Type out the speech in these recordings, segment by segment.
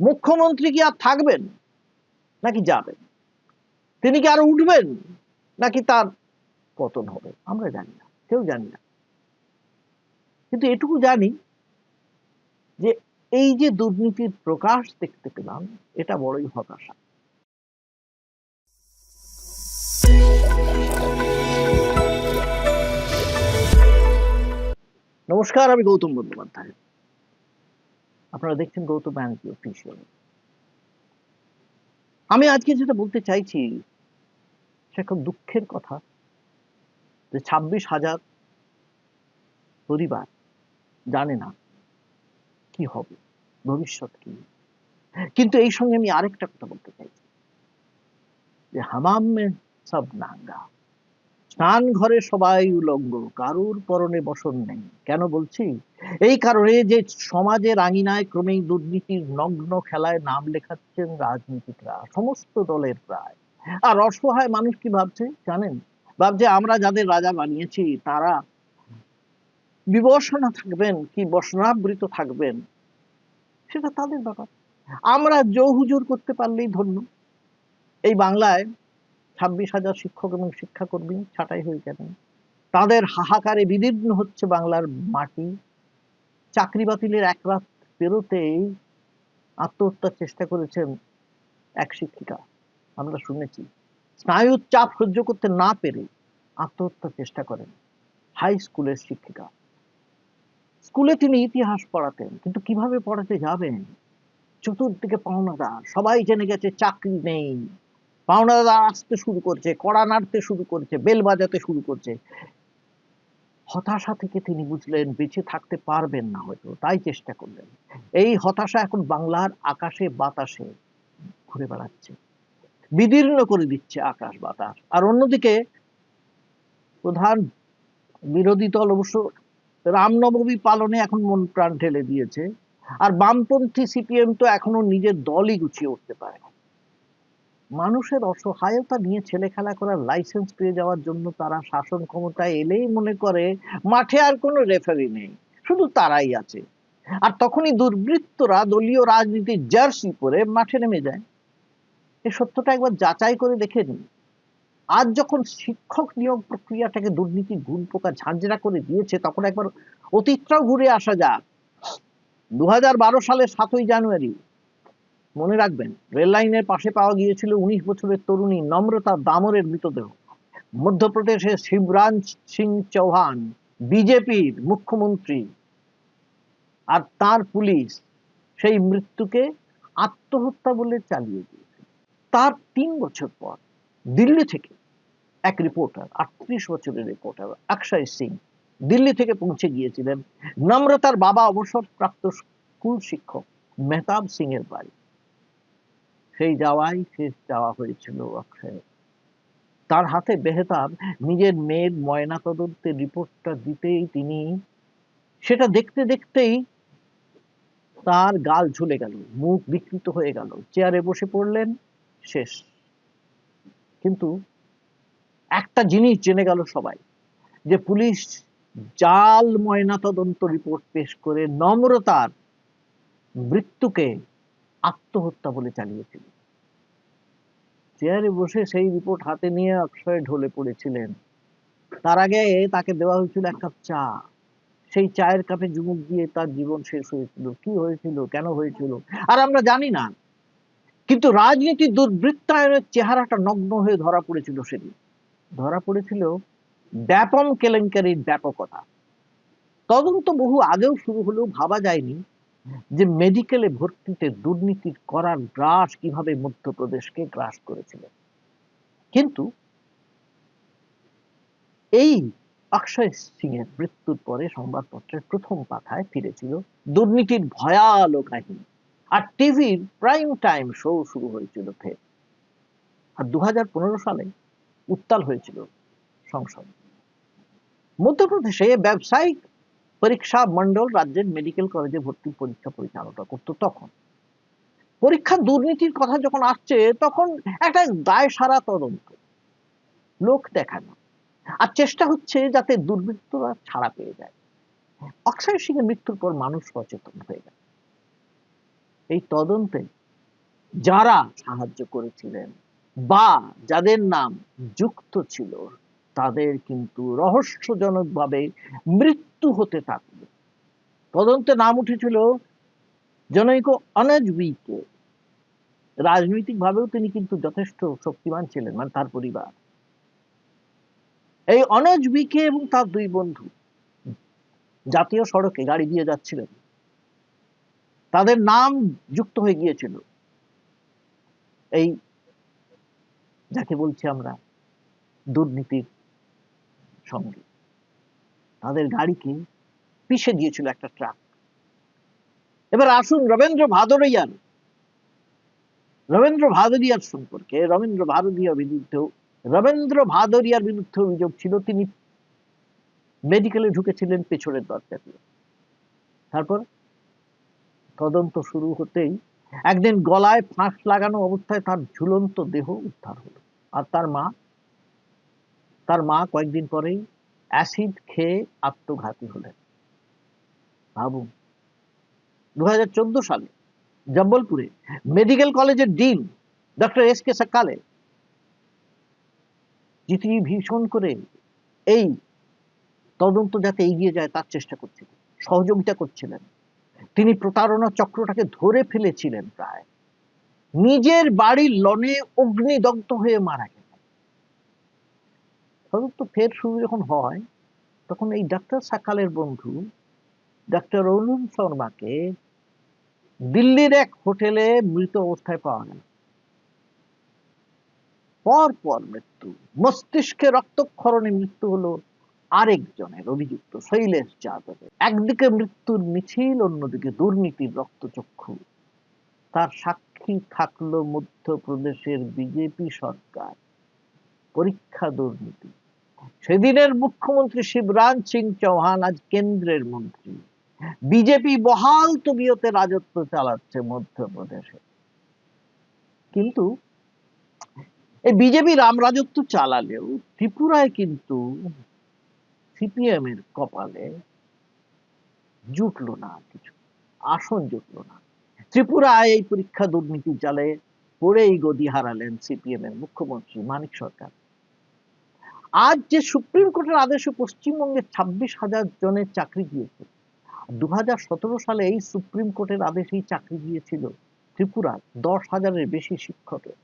মুখ্যমন্ত্রী কি আর থাকবেন? নাকি যাবেন? তিনি কি আর উঠবেন? নাকি তার পতন হবে? আমরা জানি না, কেউ জানি না। কিন্তু এটুকু জানি যে এই যে দুর্নীতির প্রকাশ দেখতে পেলাম, এটা বড়ই হতাশা। নমস্কার, আমি গৌতম বন্দ্যোপাধ্যায়। আপনারা দেখছেন গৌতম ব্যানার্জি অফিসিয়াল আমি আজকে যেটা বলতে চাইছি সে খুব দুঃখের কথা যে ছাব্বিশ হাজার পরিবার জানে না কি হবে, ভবিষ্যৎ কি। কিন্তু এই সঙ্গে আমি আরেকটা কথা বলতে চাইছি যে হামাম সব নাঙ্গা। স্নান ঘরে সবাই উলঙ্গ, কারুর পরনে বসন নেই। কেন বলছি? এই কারণে যে সমাজের আঙিনায় ক্রমেই দুর্নীতির নগ্ন খেলায় নাম লেখাচ্ছেন রাজনীতিকরা, সমস্ত দলের প্রায়। আর অসহায় মানুষ কি ভাবছে জানেন? ভাবছে আমরা যাদের রাজা বানিয়েছি, তারা বিবসনা থাকবেন কি বসনাবৃত থাকবেন, সেটা তাদের ব্যাপার। আমরা জৌহুজুর করতে পারলেই ধন্য। এই বাংলায় ছাব্বিশ হাজার শিক্ষক এবং শিক্ষাকর্মী ছাঁটাই হয়ে গেলেন। তাদের হাহাকারে বিদীর্ণ হচ্ছে বাংলার মাটি। চাকরি বাতিলের এক রাত পেরোতেই আত্মহত্যার চেষ্টা করেছেন এক শিক্ষিকা। আমরা শুনেছি, স্নায়ুর চাপ সহ্য করতে না পেরে আত্মহত্যার চেষ্টা করেন হাই স্কুলের শিক্ষিকা। স্কুলে তিনি ইতিহাস পড়াতেন, কিন্তু কীভাবে পড়াতে যাবেন? চতুর্দিকে পাওনাদার সবাই জেনে গেছে চাকরি নেই। পাওনাদার আসতে শুরু করছে, কড়া নাড়তে শুরু করছে, বেল বাজাতে শুরু করছে। হতাশা থেকে তিনি বুঝলেন, বেঁচে থাকতে পারবেন না হয়তো, তাই চেষ্টা করলেন। এই হতাশা এখন বাংলার আকাশে বাতাসে ঘুরে বেড়াচ্ছে। বিদীর্ণ করে দিচ্ছে আকাশ বাতাস। আর অন্যদিকে প্রধান বিরোধী দল অবশ্য রামনবমী পালনে এখন মন প্রাণ ঢেলে দিয়েছে। আর বামপন্থী সিপিএম তো এখনও নিজের দলই গুছিয়ে উঠতে পারে না। মানুষের অসহায়তা নিয়ে ছেলে খেলা করার লাইসেন্স পেয়ে যাওয়ার জন্য তারা শাসন ক্ষমতায় এলেই মনে করে মাঠে আর কোনো রেফারি নেই, শুধু তারাই আছে। আর তখনই দুর্বৃত্তরা দলীয় রাজনীতির জার্সি পরে মাঠে নেমে যায়। এই সত্যটা একবার যাচাই করে দেখে নিন। আজ যখন শিক্ষক নিয়োগ প্রক্রিয়াটাকে দুর্নীতি গুণ পোকা ঝাঁঝরা করে দিয়েছে, তখন একবার অতীতটাও ঘুরে আসা যাক। দু হাজার বারো সালে সাতই জানুয়ারি মনে রাখবেন, রেল লাইনের পাশে পাওয়া গিয়েছিল উনিশ বছরের তরুণী নম্রতা দামরের মৃতদেহ। মধ্যপ্রদেশের শিবরাজ সিং চৌহান, বিজেপির মুখ্যমন্ত্রী আর তার পুলিশ সেই মৃত্যুকে আত্মহত্যা বলে চালিয়ে দিয়েছে তার তিন বছর পর দিল্লি থেকে এক রিপোর্টার, আটত্রিশ বছরের রিপোর্টার অক্ষয় সিং দিল্লি থেকে পৌঁছে গিয়েছিলেন। নম্রতার বাবা অবসরপ্রাপ্ত স্কুল শিক্ষক মেহতাব সিং এর বাড়ি। সেই যাওয়াই শেষ যাওয়া হয়েছিল অক্ষয়ের তার হাতে বেহতাব নিজের মেয়ের ময়না তদন্তের রিপোর্টটা দিতেই তিনি সেটা দেখতে দেখতেই তার গাল ঝুলে গেল, মুখ বিকৃত হয়ে গেল, চেয়ারে বসে পড়লেন, শেষ। কিন্তু একটা জিনিস জেনে গেল সবাই, যে পুলিশ জাল ময়না তদন্ত রিপোর্ট পেশ করে নম্রতার মৃত্যুকে আত্মহত্যা বলে চালিয়েছিল। চেয়ারে বসে সেই রিপোর্ট হাতে নিয়ে অক্ষয় ঢলে পড়েছিলেন। তার আগে তাকে দেওয়া হয়েছিল এক কাপ চা। সেই চায়ের কাপে চুমুক দিয়ে তার জীবন শেষ হয়েছিল। কি হয়েছিল? কেন হয়েছিল? আর আমরা জানি না। কিন্তু রাজনীতির দুর্বৃত্তায়নের চেহারাটা নগ্ন হয়ে ধরা পড়েছিল সেদিন। ধরা পড়েছিল ব্যাপম কেলেঙ্কারির ব্যাপকতা। তদন্ত বহু আগেও শুরু হলেও ভাবা যায়নি যে মেডিকেলে ভর্তিতে দুর্নীতির করার গ্রাস কীভাবে মধ্যপ্রদেশকে গ্রাস করেছিল। কিন্তু এই অক্ষয় সিং এর মৃত্যুর পরে সংবাদপত্রের প্রথম পাতায় ফিরেছিল দুর্নীতির ভয়ালো কাহিনী। আর টিভির প্রাইম টাইম শো শুরু হয়েছিল ফের। আর দু হাজার পনেরো সালে উত্তাল হয়েছিল সংসদ। মধ্যপ্রদেশে ব্যবসায়িক পরীক্ষা মন্ডল রাজ্যের মেডিকেল কলেজে ভর্তি পরীক্ষা পরিচালনা করতো তখন। পরীক্ষা দুর্নীতির কথা যখন আসছে, তখন একটা দায় সারা তদন্ত। লোক দেখানো। আর চেষ্টা হচ্ছে যাতে দুর্বৃত্তরা ছাড়া পেয়ে যায়। অক্ষয় সিং এর মৃত্যুর পর মানুষ সচেতন হয়ে গেল। এই তদন্তে যারা সাহায্য করেছিলেন বা যাদের নাম যুক্ত ছিল তাদের কিন্তু রহস্যজনকভাবে মৃত্যু হতে থাকবে। তদন্তে নাম উঠেছিল জনৈক অনজ উইকে। রাজনৈতিকভাবেও তিনি কিন্তু যথেষ্ট শক্তিমান ছিলেন মানে তার পরিবার। এই অনজ উইকে এবং তার দুই বন্ধু জাতীয় সড়কে গাড়ি দিয়ে যাচ্ছিলেন। তাদের নাম যুক্ত হয়ে গিয়েছিল। এই, যাকে বলছি আমরা, দুর্নীতির সঙ্গে। তাদের গাড়িকে পিষে দিয়েছিল একটা ট্রাক। এবার আসুন রবীন্দ্র ভাদরিয়ার। রবীন্দ্র ভাদরিয়ার সম্পর্কে, রবীন্দ্র ভারতীয় বিরুদ্ধে, রবীন্দ্র ভাদরিয়ার বিরুদ্ধে অভিযোগ ছিল, তিনি মেডিকেলে ঢুকেছিলেন পেছনের দরজা দিয়ে। তারপর তদন্ত শুরু হতেই একদিন গলায় ফাঁস লাগানো অবস্থায় তার ঝুলন্ত দেহ উদ্ধার হলো। আর তার মা তার মা কয়েকদিন পরেই অ্যাসিড খেয়ে আত্মঘাতী হলেন। ভাবুন দু সালে জব্বলপুরে মেডিকেল কলেজের ডিন ডক্টর এস কে সকালে যিনি ভীষণ করে এই তদন্ত যাতে এগিয়ে যায় তার চেষ্টা করছিলেন, সহযোগিতা করছিলেন। তিনি প্রতারণা চক্রটাকে ধরে ফেলেছিলেন প্রায়। নিজের বাড়ির লনে অগ্নিদগ্ধ হয়ে মারা গেলেন। তদন্ত ফের শুরু যখন হয়, তখন এই ডাক্তার সাকালের বন্ধু, ডাক্তার অরুণ শর্মাকে দিল্লির এক হোটেলে মৃত অবস্থায় পাওয়া গেল। পর পর মৃত্যু। মস্তিষ্কে রক্তক্ষরণে মৃত্যু হলো আরেকজনের অভিযুক্ত শৈলেশ যাদবের। একদিকে মৃত্যুর মিছিল, অন্যদিকে দুর্নীতির রক্তচক্ষু। তার সাক্ষী থাকল মধ্যপ্রদেশের বিজেপি সরকার। পরীক্ষা দুর্নীতি। সেদিনের মুখ্যমন্ত্রী শিবরাজ সিং চৌহান আজ কেন্দ্রের মন্ত্রী। বিজেপি বহাল তবিয়তে রাজত্ব চালাচ্ছে মধ্যপ্রদেশে। কিন্তু এই বিজেপি রাম রাজত্ব চালালেও ত্রিপুরায় কিন্তু সিপিএম এর কপালে জুটলো না কিছু, আসন জুটলো না। ত্রিপুরায় এই পরীক্ষা দুর্নীতি জালে পড়েই গদি হারালেন সিপিএম এর মুখ্যমন্ত্রী মানিক সরকার। আজ যে সুপ্রিম কোর্টের আদেশে পশ্চিমবঙ্গে ছাব্বিশ হাজার জনের চাকরি দিয়েছে দু সালে এই সুপ্রিম কোর্টের আদেশেই চাকরি দিয়েছিল ত্রিপুরার দশ হাজারের বেশি শিক্ষকের।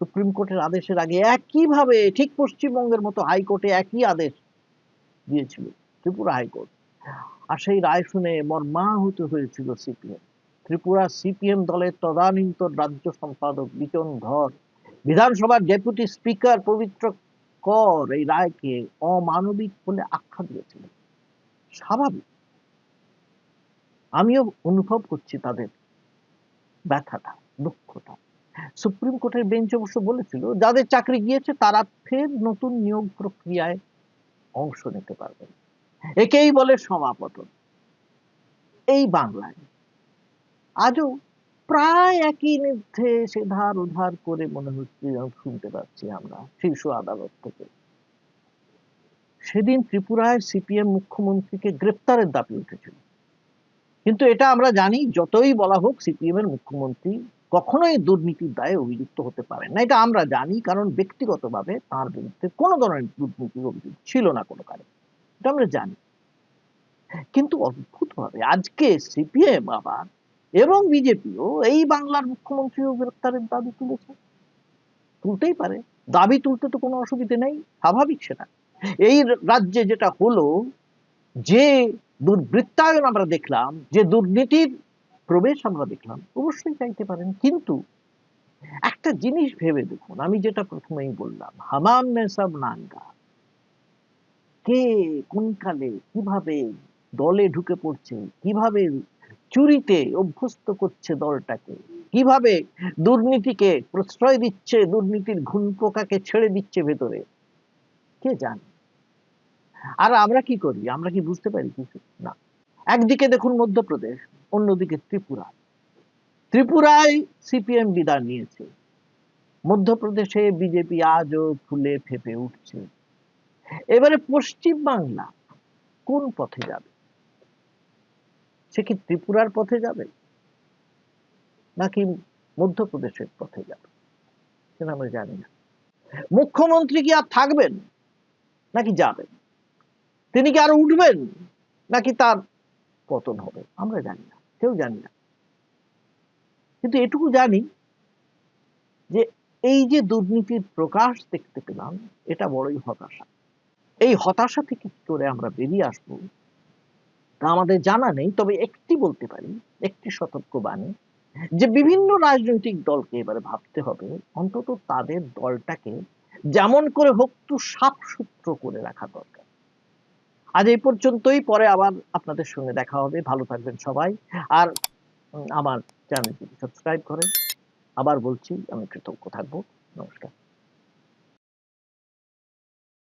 সুপ্রিম কোর্টের আদেশের আগে একইভাবে ঠিক পশ্চিমবঙ্গের মতো হাইকোর্টে একই আদেশ দিয়েছিল ত্রিপুরা হাইকোর্ট। আর সেই রায় শুনে মর্মাহত হয়েছিল সিপিএম। ত্রিপুরা সিপিএম দলের তদানীন্তন রাজ্য সম্পাদক বিচন ধর বিধানসভার ডেপুটি স্পিকার পবিত্র কর এই রায়কে অমানবিক বলে আখ্যা দিয়েছিলেন। স্বাভাবিক। আমিও অনুভব করছি তাদের ব্যথাটা, দুঃখটা। সুপ্রিম কোর্টের বেঞ্চ অবশ্য বলেছিল, যাদের চাকরি গিয়েছে তারা ফের নতুন নিয়োগ প্রক্রিয়ায় অংশ নিতে পারবেন। একেই বলে সমাপতন। এই বাংলায়। আজও প্রায় একই নির্দেশ এধার উধার করে মনে হচ্ছে শুনতে পাচ্ছি আমরা শীর্ষ আদালত থেকে। সেদিন ত্রিপুরায় সিপিএম মুখ্যমন্ত্রীকে গ্রেপ্তারের দাবি উঠেছিল। কিন্তু এটা আমরা জানি, যতই বলা হোক সিপিএম এর মুখ্যমন্ত্রী কখনোই দুর্নীতির দায়ে অভিযুক্ত হতে পারেন না। এটা আমরা জানি কারণ ব্যক্তিগতভাবে তার বিরুদ্ধে কোনো ধরনের দুর্নীতির অভিযোগ ছিল না কোনো কারণে এটা আমরা জানি। কিন্তু অদ্ভুতভাবে আজকে সিপিএম আবার এবং বিজেপিও এই বাংলার মুখ্যমন্ত্রীও গ্রেপ্তারের দাবি তুলেছে। তুলতেই পারে। দাবি তুলতে তো কোনো অসুবিধে নেই, স্বাভাবিক সেটা। এই রাজ্যে যেটা হলো, যে দুর্বৃত্তায়ন আমরা দেখলাম, যে দুর্নীতির প্রবেশ আমরা দেখলাম, অবশ্যই চাইতে পারেন। কিন্তু একটা জিনিস ভেবে দেখুন, আমি যেটা প্রথমেই বললাম, হামাম সব নাঙ্গা। কে, কোন কালে, কীভাবে দলে ঢুকে পড়ছে, কীভাবে চুরিতে অভ্যস্ত করছে দলটাকে। কীভাবে দুর্নীতিকে প্রশ্রয় দিচ্ছে, দুর্নীতির ঘুণ পোকাকে ছেড়ে দিচ্ছে ভেতরে? কে জানে? আর আমরা কি করি? আমরা কি বুঝতে পারি কিছু? না। একদিকে দেখুন মধ্যপ্রদেশ, অন্যদিকে ত্রিপুরা। ত্রিপুরায় সিপিএম বিদায় নিয়েছে। মধ্যপ্রদেশে বিজেপি আজও ফুলে ফেপে উঠছে। এবারে পশ্চিম বাংলা কোন পথে যাবে? সে কি ত্রিপুরার পথে যাবে? নাকি মধ্যপ্রদেশের পথে যাবে? সেটা আমরা জানি না। মুখ্যমন্ত্রী কি আর থাকবেন? নাকি যাবেন? তিনি কি আরও উঠবেন? নাকি তার পতন হবে? আমরা জানি না, কেউ জানি না। কিন্তু এটুকু জানি যে এই যে দুর্নীতির প্রকাশ দেখতে পেলাম, এটা বড়ই হতাশা। এই হতাশা থেকে কি করে আমরা বেরিয়ে আসব? তা আমাদের জানা নেই, তবে একটি বলতে পারি, একটি সতর্ক বাণী যে বিভিন্ন রাজনৈতিক দলকে এবারে ভাবতে হবে, অন্তত তাদের দলটাকে যেমন করে হোক একটু সাফসূত্র করে রাখা দরকার। আজ এই পর্যন্তই, পরে আবার আপনাদের সঙ্গে দেখা হবে। ভালো থাকবেন সবাই। আর আমার চ্যানেলটি সাবস্ক্রাইব করেন। আবার বলছি, আমি কৃতজ্ঞ থাকব। নমস্কার।